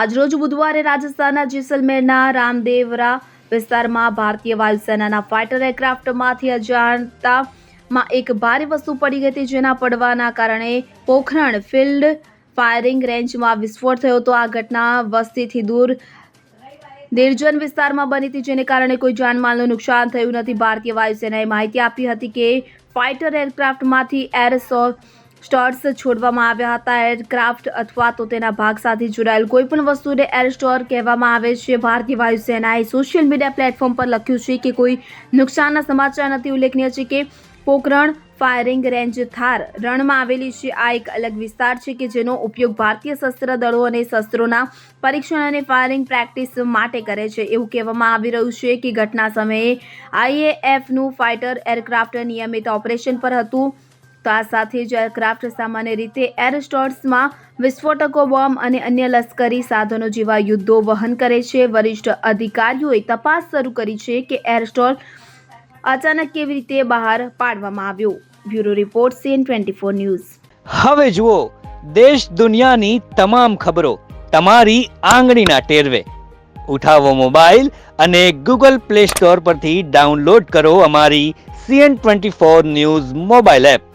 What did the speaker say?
આજરોજ બુધવારે રાજસ્થાનના જેસલમેરના રામદેવરા વિસ્તારમાં ભારતીય વાયુસેનાના ફાઇટર એરક્રાફ્ટમાંથી અજાણતામાં એક ભારે વસ્તુ પડી ગઈ હતી જેના પડવાના કારણે પોખરણ ફિલ્ડ ફાયરિંગ રેન્જમાં વિસ્ફોટ થયો હતો. આ ઘટના વસ્તીથી દૂર નિર્જન વિસ્તારમાં બની હતી, જેને કારણે કોઈ જાનમાલનું નુકસાન થયું નથી. ભારતીય વાયુસેનાએ માહિતી આપી હતી કે ફાઇટર એરક્રાફ્ટમાંથી એર સ્ટોર્સ છોડવામાં આવ્યા હતા. એરક્રાફ્ટ અથવા તો તેના ભાગ સાથે જોડાયેલ કોઈપણ વસ્તુને એર સ્ટોર કહેવામાં આવે છે. ભારતીય વાયુસેનાએ સોશિયલ મીડિયા પ્લેટફોર્મ પર લખ્યું છે કે કોઈ નુકસાનના સમાચાર નથી. ઉલ્લેખનીય છે કે પોકરણ ફાયરિંગ રેન્જ થાર રણમાં આવેલી છે. આ એક અલગ વિસ્તાર છે કે જેનો ઉપયોગ ભારતીય શસ્ત્ર દળો અને શસ્ત્રોના પરીક્ષણ અને ફાયરિંગ પ્રેક્ટિસ માટે કરે છે. એવું કહેવામાં આવી રહ્યું છે કે ઘટના સમયે આઈએએફનું ફાઇટર એરક્રાફ્ટ નિયમિત ઓપરેશન પર હતું. તો આ સાથે જ એરક્રાફ્ટ સામાન્ય રીતે એર સ્ટોર્સમાં વિસ્ફોટકો, બોમ્બ અને અન્ય લશ્કરી સાધનો જેવા યુદ્ધો વહન કરે છે. વરિષ્ઠ અધિકારીઓએ તપાસ શરૂ કરી છે કે એર સ્ટોર અચાનક કેવી રીતે બહાર પાડવામાં આવ્યો. Bureau report CN twenty four news. હવે જુઓ, દેશ દુનિયાની તમામ ખબરો તમારી આંગળીના ટેરવે. ઉઠાવો મોબાઈલ અને ગૂગલ પ્લે સ્ટોર પરથી ડાઉનલોડ કરો અમારી CN twenty four news mobile app.